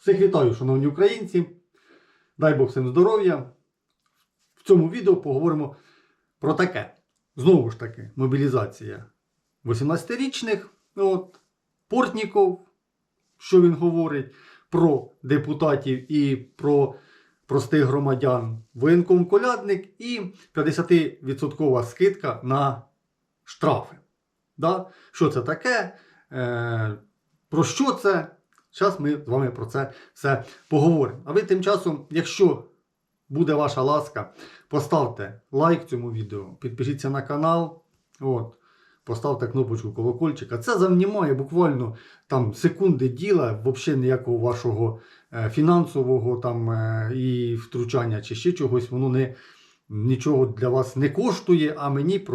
Всіх вітаю, шановні українці. Дай Бог всім здоров'я. В цьому відео поговоримо про таке. Знову ж таки, мобілізація 18-річних. От, Портніков, що він говорить про депутатів і про простих громадян. Воєнком колядник і 50% скидка на штрафи. Да? Що це таке? Е, про що це? Зараз ми з вами про це все поговоримо. А ви тим часом, якщо буде ваша ласка, поставте лайк цьому відео, підпишіться на канал. От, поставте кнопочку колокольчика. Це завнімає буквально там секунди діла, взагалі ніякого вашого е, фінансового там е, і втручання чи ще чогось, воно не. Нічого для вас не коштує, а мені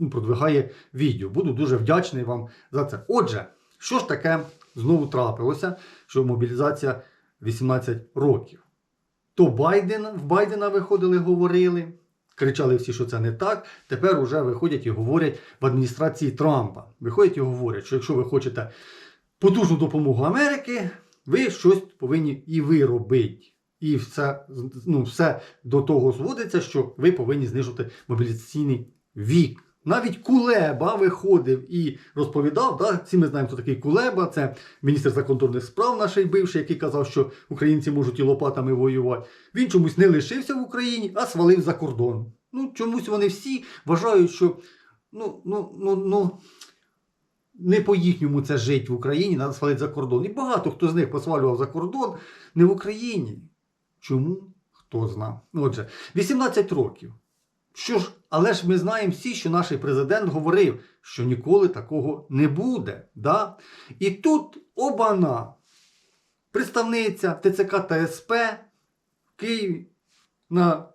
ну, продвигає відео. Буду дуже вдячний вам за це. Отже, що ж таке знову трапилося, що мобілізація 18 років. То Байден, в Байдена виходили, говорили, кричали всі, що це не так. Тепер вже виходять і говорять в адміністрації Трампа. Виходять і говорять, що якщо ви хочете потужну допомогу Америки, ви щось повинні і ви робити. І все, ну, все до того зводиться, що ви повинні знижувати мобілізаційний вік. Навіть Кулеба виходив і розповідав, да, всі ми знаємо, хто такий Кулеба, це міністр закордонних справ наш бивший, який казав, що українці можуть і лопатами воювати. Він чомусь не лишився в Україні, а свалив за кордон. Ну, чомусь вони всі вважають, що ну, ну, ну, ну, не по-їхньому це жить в Україні, треба свалити за кордон. І багато хто з них посвалював за кордон не в Україні. Чому? Хто зна. Отже, 18 років. Що ж, але ж ми знаємо всі, що наш президент говорив, що ніколи такого не буде. Да? І тут обана, представниця ТЦК та СП в Києві на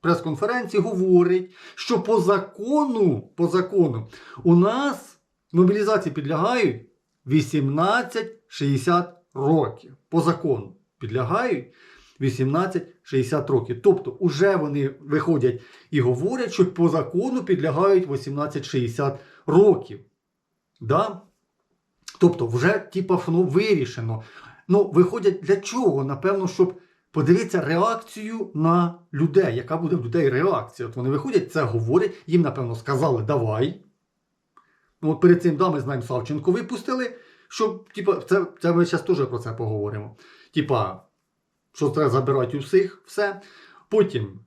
прес-конференції говорить, що по закону, по закону у нас мобілізації підлягають 18-60 років. По закону підлягають 18-60 років. Тобто, уже вони виходять і говорять, що по закону підлягають 18-60 років. Да? Тобто, вже типа, воно вирішено. Ну, виходять для чого? Напевно, щоб подивитися реакцію на людей. Яка буде в людей реакція? От вони виходять, це говорять, їм, напевно, сказали, давай. Ну, от перед цим, да, ми знаємо, Савченко випустили, щоб, типа, це, це ми зараз теж про це поговоримо. Типа, що треба забирати усіх, все. Потім,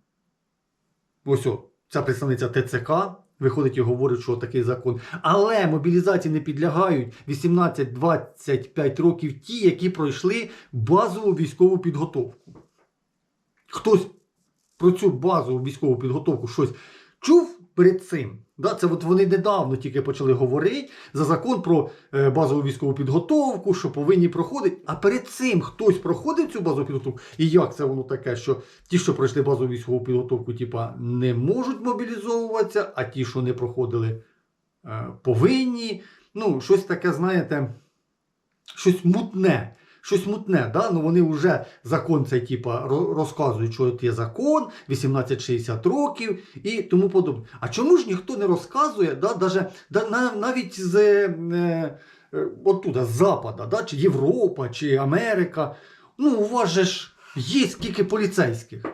ось о, ця представниця ТЦК виходить і говорить, що такий закон. Але мобілізації не підлягають 18-25 років ті, які пройшли базову військову підготовку. Хтось про цю базову військову підготовку щось чув перед цим. Да, це от вони недавно тільки почали говорити за закон про е, базову військову підготовку, що повинні проходити. А перед цим хтось проходив цю базову підготовку. І як це воно таке, що ті, що пройшли базову військову підготовку, типа, не можуть мобілізовуватися, а ті, що не проходили, е, повинні. Ну, щось таке, знаєте, щось мутне. Щось мутне, да? ну вони вже закон цей типа розказують, що от є закон, 18-60 років і тому подобне. А чому ж ніхто не розказує, да, даже, да, навіть з е, е, оттуда, з Запада, да, чи Європа, чи Америка. Ну, у вас же ж є скільки поліцейських.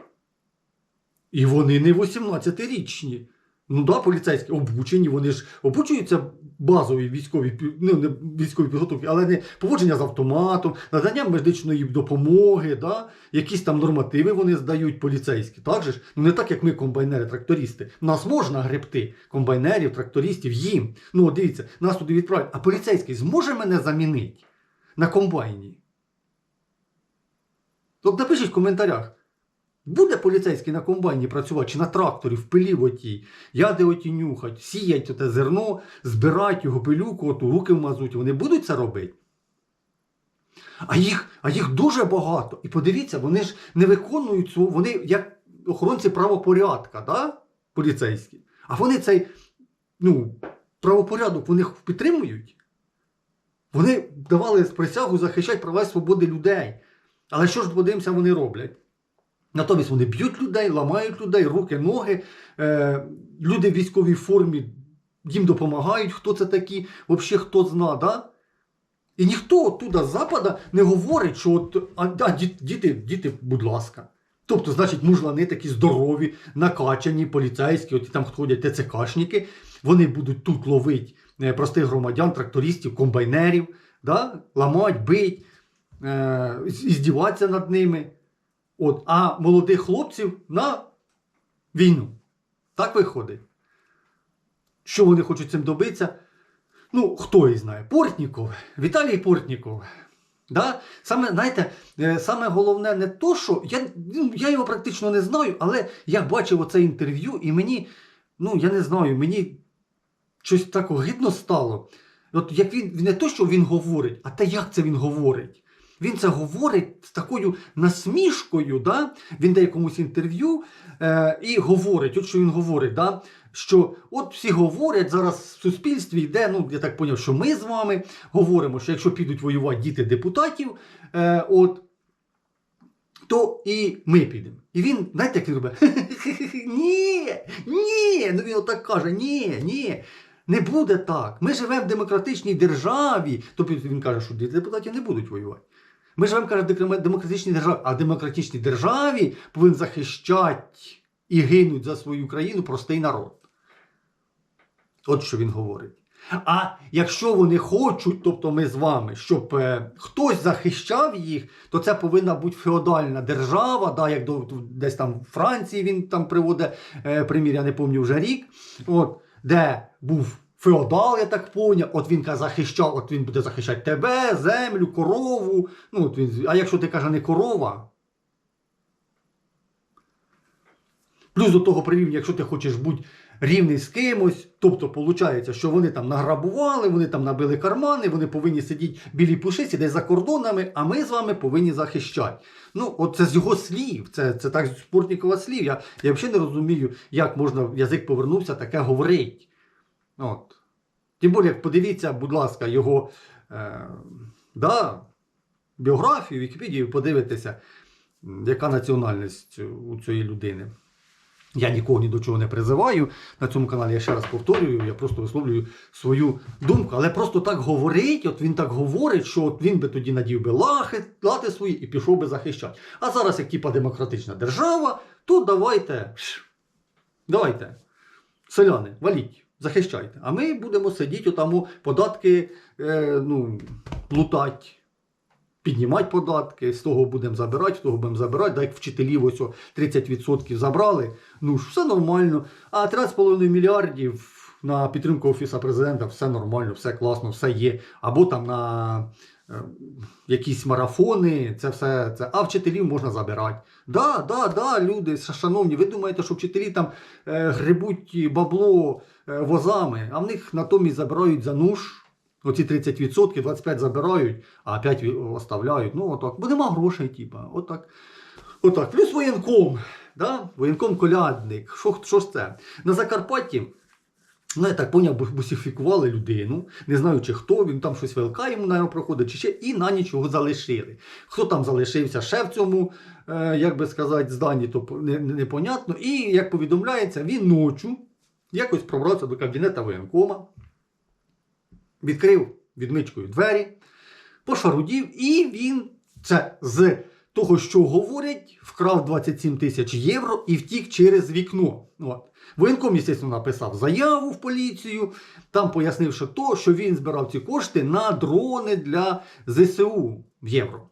І вони не 18-річні. Ну да, поліцейські обучені, вони ж обучуються базові військові, ну, не військові підготовки, але не поводження з автоматом, надання медичної допомоги, да? якісь там нормативи вони здають поліцейські. Так же ж? Ну не так, як ми, комбайнери, трактористи. Нас можна гребти, комбайнерів, трактористів, їм. Ну, дивіться, нас туди відправлять. А поліцейський зможе мене замінити на комбайні? От напишіть в коментарях. Буде поліцейський на комбайні працювати чи на тракторі в пилі отій, яди оті нюхать, сіять оте зерно, збирають його пилюку, оту руки в мазуті. Вони будуть це робити? А їх, а їх дуже багато. І подивіться, вони ж не виконують свого, вони як охоронці правопорядка, да? поліцейські. А вони цей ну, правопорядок вони підтримують. Вони давали присягу захищати права і свободи людей. Але що ж подивимося, вони роблять? Натомість вони б'ють людей, ламають людей, руки, ноги. Е, люди в військовій формі їм допомагають, хто це такі, взагалі хто зна, да? І ніхто оттуда з Запада не говорить, що от, а, а, діти, діти, будь ласка. Тобто, значить, мужлани такі здорові, накачані, поліцейські, от там ходять ТЦКшники, вони будуть тут ловити е, простих громадян, трактористів, комбайнерів, да? ламать, бить, е, з- іздіватися над ними. От, а молодих хлопців на війну. Так виходить. Що вони хочуть цим добитися? Ну, хто її знає? Портніков, Віталій Портніков. Да? Саме, знаєте, е, саме головне не то, що я, ну, я його практично не знаю, але я бачив оце інтерв'ю, і мені, ну я не знаю, мені щось так огидно стало. От як він не то, що він говорить, а те, як це він говорить. Він це говорить з такою насмішкою, да? він дає комусь інтерв'ю е, і говорить, от що він говорить, да? що от всі говорять зараз в суспільстві йде, ну я так зрозумів, що ми з вами говоримо, що якщо підуть воювати діти депутатів, е, от, то і ми підемо. І він, знаєте, як він робить? Ні, ні. Ну він отак каже, ні, ні. Не буде так. Ми живемо в демократичній державі. Тобто він каже, що діти депутатів не будуть воювати. Ми живемо, каже, в демократичній державі, а в демократичній державі повинен захищати і гинуть за свою країну простий народ. От що він говорить. А якщо вони хочуть, тобто ми з вами, щоб е, хтось захищав їх, то це повинна бути феодальна держава, да, як до, десь там в Франції він там приводить е, примір, я не пам'ятаю вже рік, от, де був феодал, я так поняв, от він захищав, от він буде захищати тебе, землю, корову. Ну, от він, а якщо ти каже не корова, Плюс до того прирівнює, якщо ти хочеш бути рівний з кимось, тобто виходить, що вони там награбували, вони там набили кармани, вони повинні сидіти білі пушисті десь за кордонами, а ми з вами повинні захищати. Ну, от це з його слів, це, це так з Спортнікова слів. Я, я взагалі не розумію, як можна язик повернувся таке говорить. От. Тим більше, як подивіться, будь ласка, його е, да, біографію, Вікіпедію, подивитися, яка національність у цієї людини. Я нікого ні до чого не призиваю на цьому каналі. Я ще раз повторюю, я просто висловлюю свою думку. Але просто так говорить, от він так говорить, що от він би тоді надів би лахи, лати свої і пішов би захищати. А зараз, як типа демократична держава, то давайте. Давайте. Селяни, валіть, захищайте. А ми будемо сидіти отаму податки е, ну, лутати піднімати податки, з того будемо забирати, з того будемо забирати. Да, як вчителів ось 30% забрали, ну все нормально. А 3,5 мільярдів на підтримку Офісу президента все нормально, все класно, все є. Або там на е, якісь марафони, це все це. А вчителів можна забирати. Да, да, да, люди, шановні, ви думаєте, що вчителі там е, грибуть бабло е, возами, а в них натомість забирають за нуж. Оці 30%, 25% забирають, а 5% оставляють. Ну, отак. Бо нема грошей, типа. Отак. Отак. Плюс воєнком. Да? Воєнком колядник. Що, ж це? На Закарпатті, ну я так поняв, бусифікували людину, не знаю, чи хто, він там щось ВЛК йому, наверное, проходить, чи ще, і на ніч його залишили. Хто там залишився ще в цьому, е, як би сказати, зданні, то по- не- не- непонятно. І, як повідомляється, він ночу якось пробрався до кабінета воєнкома відкрив відмичкою двері, пошарудів, і він це з того, що говорять, вкрав 27 тисяч євро і втік через вікно. От. Воєнком, звісно, написав заяву в поліцію, там пояснивши то, що він збирав ці кошти на дрони для ЗСУ в євро.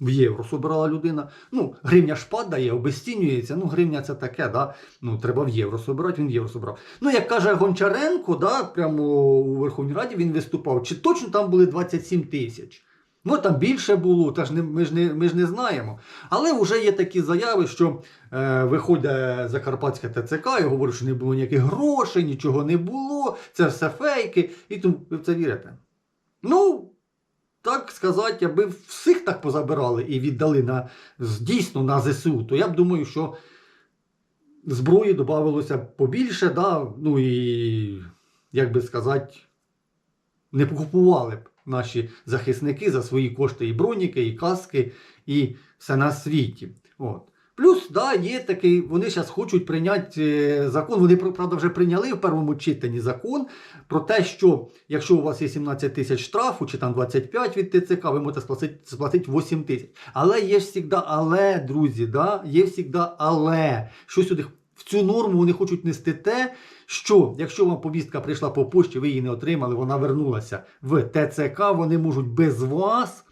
В євро собирала людина. Ну, гривня ж падає, обезцінюється. Ну, гривня це таке, да? ну, треба в євро собирати, він в євро собирав. Ну, як каже Гончаренко, да, прямо у Верховній Раді він виступав, чи точно там були 27 тисяч. Ну, там більше було, та ж не, ми, ж не, ми ж не знаємо. Але вже є такі заяви, що е, виходить Закарпатське ТЦК і говорить, що не було ніяких грошей, нічого не було, це все фейки. І тому ви в це вірите. Ну, так сказати, аби всіх так позабирали і віддали на, дійсно на ЗСУ, то я б думаю, що зброї додавалося побільше, да? ну і, як би сказати, не покупували б наші захисники за свої кошти і броніки, і каски, і все на світі. От. Плюс, да, є такий, вони зараз хочуть прийняти е, закон. Вони правда вже прийняли в першому читанні закон про те, що якщо у вас є 17 тисяч штрафу чи там 25 від ТЦК, ви можете сплатити, сплатити 8 тисяч. Але є ж завжди але, друзі, да? є завжди але. Що сюди в цю норму вони хочуть нести те, що якщо вам повістка прийшла по пошті, ви її не отримали, вона вернулася в ТЦК, вони можуть без вас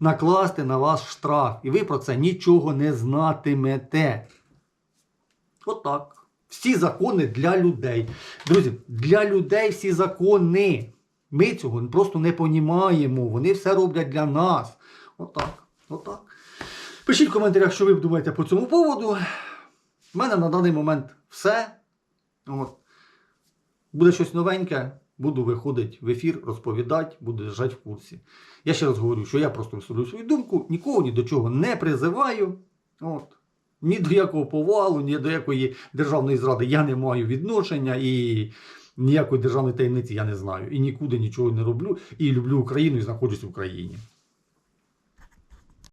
накласти на вас штраф. І ви про це нічого не знатимете. Отак. Всі закони для людей. Друзі, для людей всі закони. Ми цього просто не понімаємо. Вони все роблять для нас. Отак. Отак. Пишіть в коментарях, що ви думаєте по цьому поводу. У мене на даний момент все. От. Буде щось новеньке, буду виходити в ефір, розповідати, буду держати в курсі. Я ще раз говорю, що я просто висловлюю свою думку, нікого ні до чого не призиваю. От. Ні до якого повалу, ні до якої державної зради я не маю відношення і ніякої державної таємниці я не знаю. І нікуди нічого не роблю. І люблю Україну і знаходжусь в Україні.